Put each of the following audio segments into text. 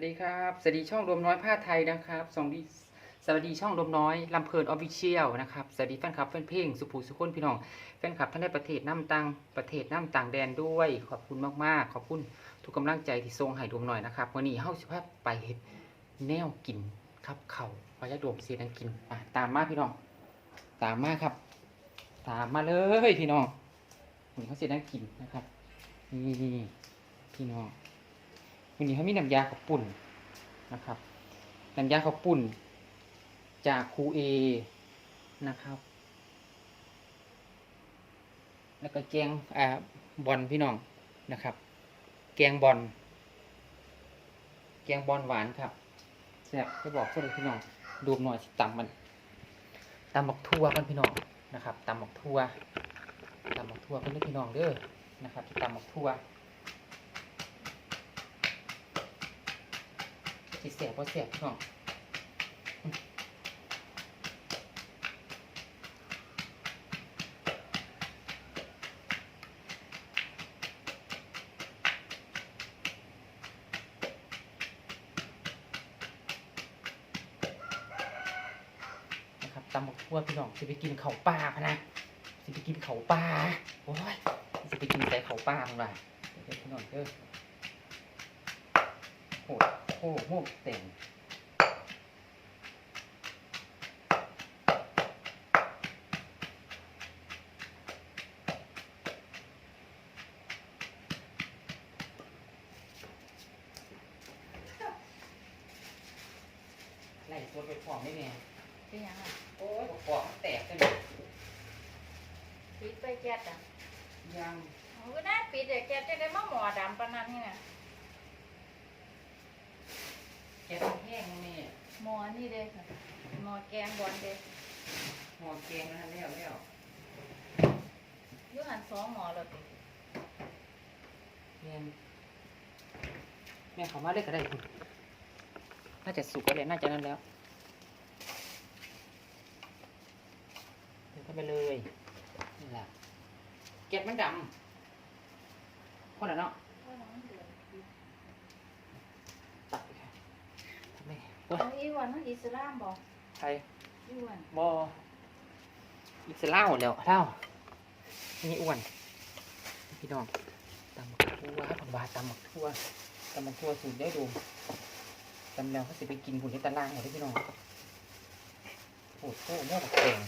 วัสดีครับ สวัสดีช่องรวมน้อยผ้าไทยนะครับสวัสดีสวัสดีช่องรวมน้อยลำเพลินออฟฟิเชียลนะครับ สวัสดีแฟนคลับแฟนเพลงสุภูสุคนพี่น้อง แฟนคลับท่านในประเทศน้ำต่างประเทศน้ำต่างแดนด้วย ขอบคุณมากๆ ขอบคุณทุกกำลังใจที่ทรงให้รวมน้อยนะครับวันนี้เฮาสิพาไปเฮ็ดแนวกินครับเขาวพยาดมเสียนังกินอะตามมาพี่น้อง ตามมาครับ ตามมาเลยพี่น้องวันนี้เขาเสียนังกินนะครับนี่พี่น้อง วันนี้เขามีน้ำยาข้าวปุ่นนะครับน้ำยาข้าวปุ่น จากครูเอนะครับ แล้วก็แกงอ่าบอลพี่น้องนะครับ แกงบอลแกงบอลหวานครับแซ่บจะบอกเพื่อนพี่น้องดูหน่อยสิตำมันตำหมกทั่วกันพี่น้องนะครับตำหมกทั่วตำหมกทั่วกันด้วยพี่น้องเด้อนะครับตำหมกทั่ว สิเสียบ่เสียพี่น้องนะครับตำบักทั่วพี่น้องสิไปกินเขาป่าพะนะสิไปกินเขาป่าโอ้ยสิไปกินแต่เขาป่ามึงล่ะเดี๋ยวพี่น้องเด้อโห โหโหเต็มไล่ตัวไปฟองได้ไงเป็นยังไงโอ้ยฟองแตกเลยปิดไปแก๊สอะยังมันก็น่าปิดแต่แก๊สจะได้มาหมอดำปานนั้นนี่ไง แกต้องแห้งแน่หมอนี่เด้ค่ะหมอแกงบอลเด้หอแกงนะแล้วแล้วอยูหันสองหมอแล้วติแม่นแม่เขามาได้ก็ได้คุณน่าจะสุกแล้วแหละน่าจะนั่นแล้วเดินเข้าไปเลยนี่แหละเก็บมันดำคนละเนาะตัดไปค่ะ ทำไมโอ้ยเอาอีวันนั่นอิสลามบอกใครอีวันบออิสเล่าแล้วเล่านี่อ้วน พี่น้องตำหมักทั่วผักบาตำหมักทั่วตำหมักทั่วสูตรได้ดูตำแล้วเขาสิไปกินหุ่นในตารางเหรอพี่น้องโอ้โหโม่บักแตง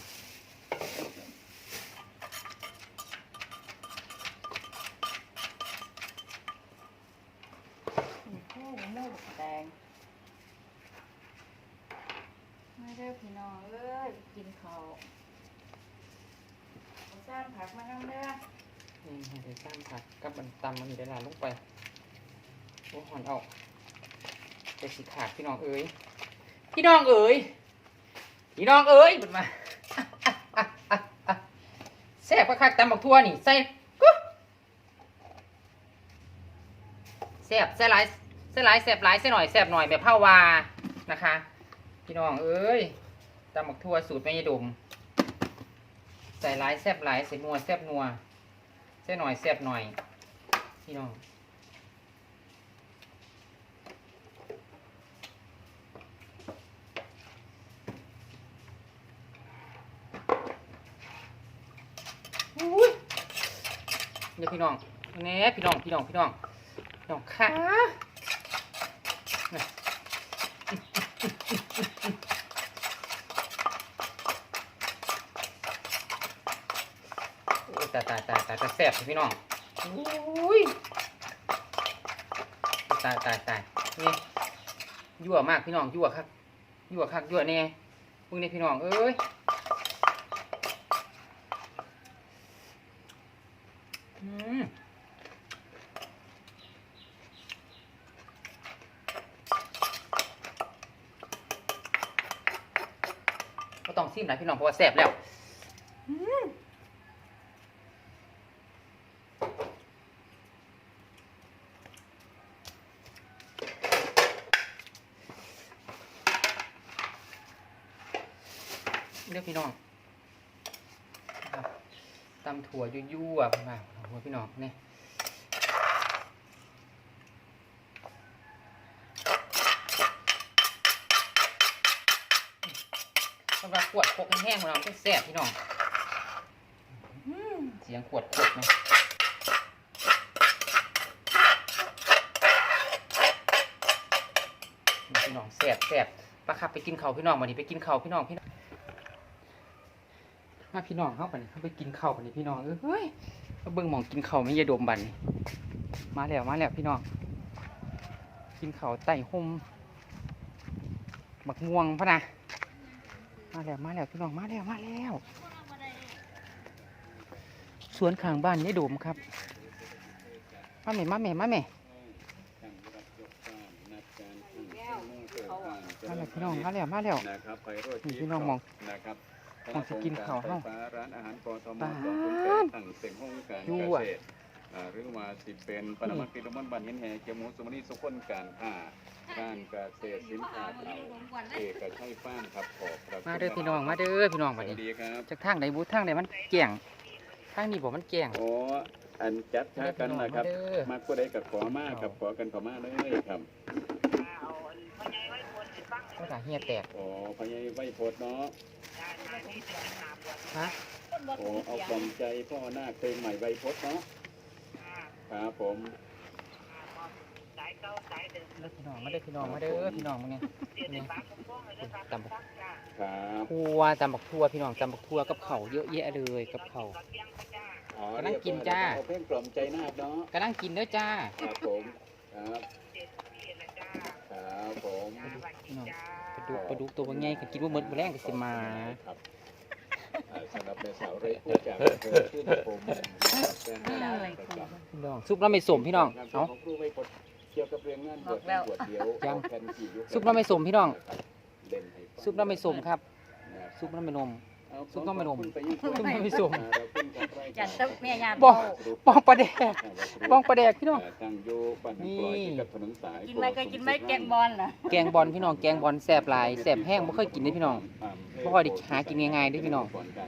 โอ้โหโม่บักแดงไม่ได้อพี่น้องเอ้ยกินข้าวเอาสร้าง ผักมาทำเด้อนี่ให้ได้สร้างผักกับมันตำมันได้ลาลงไปโอ้หอนออกจะสิขาดพี่น้องเอ๋ยพี่น้องเอ๋ยพี่น้องเอ๋ยบุดมาแซ่บคักๆตำบักทั่วนี่ใส่กุ๊แซ่บแซ่บหลายแซ่บหลายแซ่บหลายแซ่หน่อยแซ่บหน่อยแบบเผาวานะคะ พี่น้องเอ้ยตำบักทั่วสูตรแม่ยดม ใส่หลายแซบหลายใส่นัวแซบนัวแซ่หน่อยแซบหน่อยพี่น้องอุ้ยเดี๋ยวพี่น้องแน่พี่น้องพี่น้องพี่น้องพี่น้องค่ะเนี่ยโอ้ยตายตายตายตายตายแซ่บพี่น้องอุ้ยตายตายตายนี่ยั่วมากพี่น้องยั่วคักยั่วคักยั่วแน่มึงเนี่ยพี่น้องเอ้ยอืมก็ต้องซิมหลายพี่น้องเพราะว่าแซ่บแล้ว ด้พี่น้องตำถั่วยั่วๆมาถั่วพี่น้องเนี่ยสำหขวดโคกแห้งของเราแซ่บพี่น้องเสียงขวดขวดนะพี่น้องแซ่บแซ่บปลาขับไปกินเขาพี่น้องวันนี้ไปกินเขาพี่น้องพี่น้อง มาพี่น้องเข้าไปเข้าไปกินเขาวกันนี่พี่น้องเอ้ยเบิ่งมองกินเขาวไม่ยาดมบันนี่มาแล้วมาแล้วพี่น้อง กินเขาวไต่ห่มบักม่วงพะนะมาแล้วมาแล้วพี่น้องมาแล้วมาแล้วสวนข้างบ้านยายดมครับมาแม่มาแม่มาแม่มาแล้วพี่น้องมาแล้วมาแล้วนี่พี่น้องมองนะครับ มองสิกินข้าวเฮ้าไฟฟ้ร้านอาหารปตมป๊าดกองทุนเกิดตั้งเสียงห้องการยั่เกวษตรอ่าหรือว่าสิเป็นปรมากิรมันบันเห็นแห่เกียรติหมูสมนีสุขคนการค้าการเกษตรสินค้าเขาเอกชัยฟาร์มครับขอบพระคุณมาเด้อพี่น้องมาเด้อพี่น้องสบัดวัสนี้ดีครับจากทางไหนบูทางไหนมันแก่งทางนี้บอกมันแก่งโอ้อันจัดท่ากันนะครับ มาเด้อมาก็ได้กับขอมากับขอกันขอมาเลยครับก็ด่าเฮียแตกโอ้พญายไว้โพดเนาะ ฮะโอ้เอากล่อมใจพ่อหน้าเพลงใหม่ไว้โพดเนาะครับผมเด้อพี่น้องมาเด้อพี่น้องมาเด้อพี่น้องมาเนี่ยเนี่ยตำบักครับทั่วตำบักทั่วพี่น้องตำบักทั่วกับเขาวเยอะแยะเลยกับเขาวอ๋อกำลังกินจ้าเอาเพลงกล่อมใจนาคเนาะกำลังกินเด้อจ้าครับผมครับครับผม พี่น้องปลา ดุกปลาดุกตัวบางใหญ่ก็กินว่าหมดบ่แรงก็สิมาครับอ่าสำหรับในสาวเรยผู้จากอำเภอชื่นชมนะครับแฟนรายการประจำ พี่น้องซุปน้ำไม่สมพี่น้องครับเอ้า ของครูไว้พดเกี่ยวกับเรื่องงานบวชบวชเดียวยัง แผ่นกี่ยุคซุปน้ำไม่สมพี่น้อง เล่นให้ฟังซุปน้ำไม่สมครับนะครับซุปน้ำไม่นมเอา ซุปน้ำไม่นมขอบคุณไปยิ่งซุปน้ำไม่สมอ่าเราขึ้นกับรายจักานรตึ๊บแม่ยามบอกเฒ่าปองปลาแดกปองปลาแดกพี่น้องอ่าตั้งอยู่บ้านน้ำกลอยนี่ที่กับถนนสายกินไหมเคยกินไหมแกงบอลน่ะแกงบอลพี่น้องแกงบอลแสบหลายแสบแห้งบ่เคยกินเด้อพี่น้องบ่ค่อยได้หากินง่ายๆเด้อพี่น้อง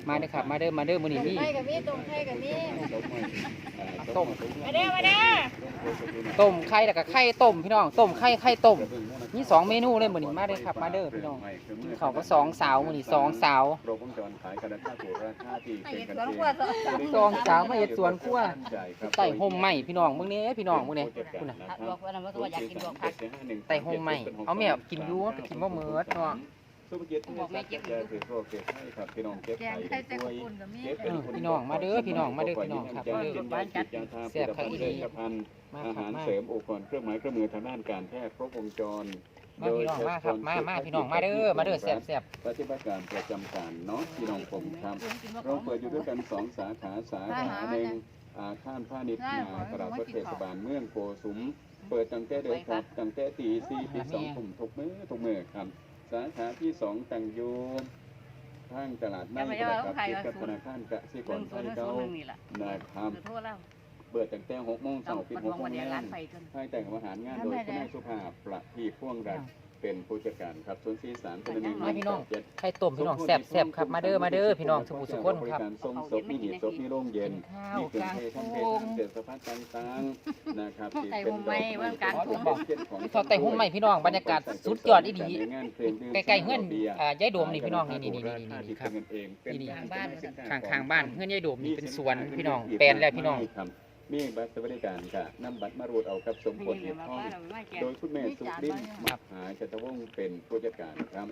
มาเด้อครับมาเด้อมาเด้อมื้อนี้มีไข่กับมีต้มไข่กับมีต้มมาเด้อมาเด้อต้มไข่แล้วก็ไข่ต้มพี่น้องต้มไข่ไข่ต้มมีสองเมนูเลยมื้อนี้มาเด้อครับมาเด้อพี่น้องกินข้าวก็สองสาวมื้อนี้สองสาวโรงวงจรขายกันราคาถูกราคาที่ไข่เป็นกันสวนเองครัวสดสองสาวมาเฮ็ดสวนครัวจ่ายครับใต้ห่มไม้พี่น้องมื้อนี้พี่น้องมื้อนี้คุณน่ะลวกวันนั้นว่าอยากกินลวกผักใต้ห่มไม้เอาแม่กินอยู่มันก็กินบ่หมดเนาะสุภกิจที่จะเก็บคือโรคเก็บให้ครับพี่น้องเก็บแกงไข่ไข่ด้แต่วยกุ่นกับมีเก็บเออพี่น้องมาเด้อพี่น้องมาเด้อพี่น้องครับมาเด้อบ้านจัดแซ่บผักอีหลีพันมาอาครัหาบรมาเสริมอุปกรณ์เครื่องหมายเครื่องมือทางด้านการแพทย์ครบวงจร มาพี่น้องมาครับมามาพี่น้องมาเด้อมาเด้อแซ่บแซ่บปฏิบัติการประจำการเนาะพี่น้องผมครับ เราเปิดอยู่ด้วยกันสองสาขาสาขาหนึ่งอาคารพาณิชย์นาตลาดวัดเทศบาลเมืองโกสุม เปิดตั้งแต่เดือนครับตั้งแต่ตีสี่ปีสองทุ่มทุกมื้อทุกมื้อครับ สาขาที่สองตั้งอยู่ทางตลาดไม่กระดับติดกับธนาคารกสิกหนึ่รงไทตัวยนึงเก่าศูนย์หนึ่งนี่แหละนะครับคือโทษแล้ว เปิดตั้งแต่หกโมงต้อเช้างปิดเปิดหวกงโมวันงเดียวเย็ร้านนไฟจนให้แต่งอาหารงานโดยคุณนายสุภาพประทีพ่วงรักเป็นผู้จัดการครับส่วนที่สามเป็นหนึ่งมาพี่น้องเจ็ดไข่ต้มพี่น้องแซ่บแซ่บครับมาเด้อมาเด้อพี่น้องสุขุสุขคนครับบริการส่งศพมีหีบศพมีโรงเย็นกินข้าวมีเครื่องกลางเทศทำเพโค้ศงทำเศษสภาพต่างๆนะครับที่ไต่เป็นห่มไม้ว่างกลางทุ่งพี่ทอดไต่ห่มไม้พี่น้องบรรยากาศสุดยอดอีหลีใกล้ๆเฮือนอ่ายายโดมนี่พี่น้องนี่นี่นี่นี่นี่ครับนี่ข้างข้างๆบ้านเฮือนยายโดมนี่เป็นสวนพี่น้องแปลนแล้วพี่น้องครับ มีบัตรสวัสดิการค่ะนำบัตรมารูดเอากับสมผลเหตุท้อง โดยคุณแม่สุรินทร์มักหาจัตวงศ์เป็นผู้จัดการครับ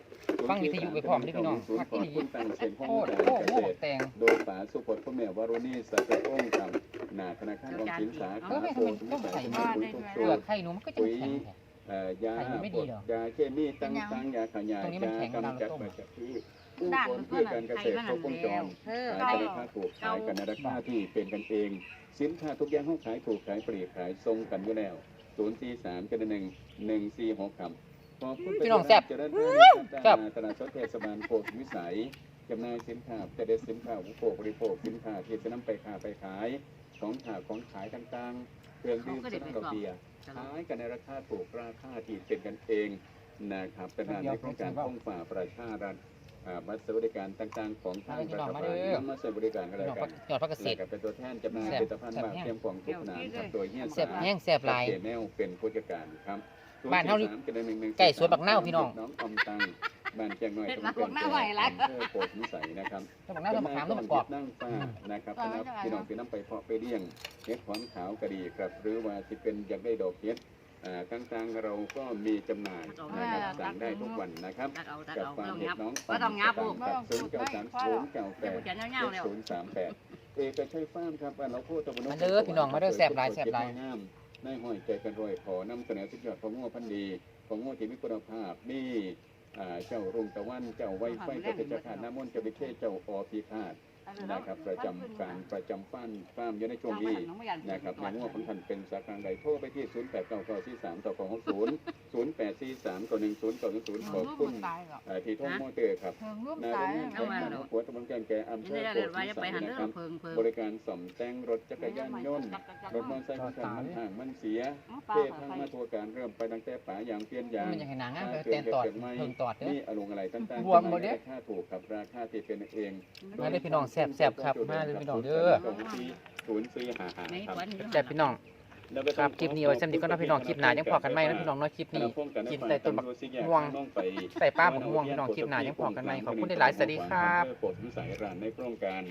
ฟังวิทยุไปพร้อมเด้อพี่น้องศูนพัย์กขอีองหลีคุณตั้งเสียงห้องโคตรการโคตรเกโคษตรตรแตงโดยป๋าสุพจน์พ่อแม่วารุณีสัตย์องค์ครับหน้าธนาคารออมสินสาเอขาอแม่โพทำไมธิ์ต้องใส่วิมาสัยทุกเปตัลืวอกไข่หนูมันก็จะแข็งแท้เอ่อยาไข่มันไม่ดีเหรอยาเคมีต่างๆยาขยายตรงนี้มันยาแข็งกำจัดเราต้ มมาจากพืชอุปด้านกรมันณ์เพื่เพื่ออการเกไข่ษตรมันครบวงจรเออขายไข่กันในราคาถูกขายกันในราคาที่เป็นกันเอง สินค้าทุกอย่างห้องขายถูกขายปลีกขายทรงกันอยู่แล้วศูนย์สี่สามกันหนึ่งหนึ่งสี่หกคำขอบคุณพี่น้องแซ่บเจริญแซ่บตลาดสดเทศบาลโพธิ์วิสัยจำหน่ายสินค้าจะได้สินค้าอุปโภคบริโภคสินค้าที่จะนำไปค้าไปขายของขายของขายต่างๆเครื่องดื่มสุราเบียร์ขายกันในราคาถูกราคาที่เป็นกันเองนะครับเป็นงานในโครงการป้องฝ่าประชารัฐอ่า บัตรสวัสดิการต่างๆ ของทางรัฐบาลนำมาใช้บริการกันพี่แล้วน้องกัพันกยอดพักเกษและตรก็เป็นตัวแทนจำหน่ายแซ่ผบลิตภัณฑ์แซ่บแบบแห้งเตรียมของทุกสนามครับโดยเฮียนแซ่บแห้งแซ่บหลายเจแนวเป็นผู้จัดการครับบ้านเฮานี่043ใกล้สวนบักนาวพี่น้องน้องอมตังบ้านแจ้งน้อยเฮ็ดตำบลมาบอกหน้าใหม่ละอำเภอโพธิวิสัยนะครับต้องบอกหน้าต้องมะขามต้องมะกอกนั่งฟ้านะครับสำหรับพี่น้องที่นำไปเพาะไปเลี้ยงเห็ดหอมขาวก็ดีครับ หรือว่าที่เป็นอยากได้ดอกเห็ด อ่าต่างๆเราก็มีจำหน่ายนะครับสั่งได้ทุกวันนะครับตักเอาตักกับเอาฟาร์มต้องเห็งัดบน้องบ่ต้องงับลูกกับศูนย์เก้าสามศูนย์เก้าแปเดี๋ยวดกูจะเงาๆแล้วศูนย์สามแปดเอกชัยฟาร์มครับบ้านเราโคตรตะวันมาเด้อพี่น้องมาเด้อแซ่บหลายแซ่บหลายงามในห้อยใจกันรอยขอนำเสนอสุดยอดของงัวพันธุ์ดีของงัวที่มีคุณภาพนี่อ่าเจ้ารุ่งตะวันเจ้าไวไฟเจ้าเพชรฆาตน้ำมนต์เจ้าวิเทศเจ้าอพีฆาต นะครับประจำการประจำฟาร์มฟาร์มอยู่ในช่วงนี้นะครับในงวดของท่านเป็นสาขาใดโทรไปที่ 0 8 9 9 4 3ต่อ2 6 0 0 8 4 3ต่อ1 0ต่อ1 0ขอบคุณเอ่อที่ท่องมอเตอร์ครับเพิ่งร่วมนาสายเรื่องเอามาแข่งแล้วขันหัวตะบนแกงแก่อำเภนี่อได้โพเรียนธิว่าจะไปสัหัยนนะเด้คอรับเพิ่งเพิ่งบริการซ่อมแต่งรถจักรยานยนต์รถมอเตอร์ไซค์ของท่านมันห่างมันเสียเทพังมาทัวการเริ่มไปตั้งแต่ป่ายางเปลี่ยนยางมันยังไงหนังอะเแตนตอดเพิ่งตอดเด้อนี่อารมณ์อะไรต่างๆรวมหมดเด้ราคาถูกกับราคาที่เป็นเองมาเด้อพี่น้องแซ่บๆครับมาเด้อพี่น้องเด้อ ศูนย์สี่ห้าห้าไม่ครับควรแซ่บพี่น้อง ครับคลิปนี้ไว้สำหรับก็น้องพี่น้องคลิปหน้ายังพอกันไหมนะพี่น้องเน้อยคลิปนี้ กินใส่ต้นบักม่วง ใส่ป้าบักม่วงพี่น้องคลิปหน้ายังพอกันไหมขอบคุณหลายๆสวัสดีครับโปรดวิสัยร้านในโครงการ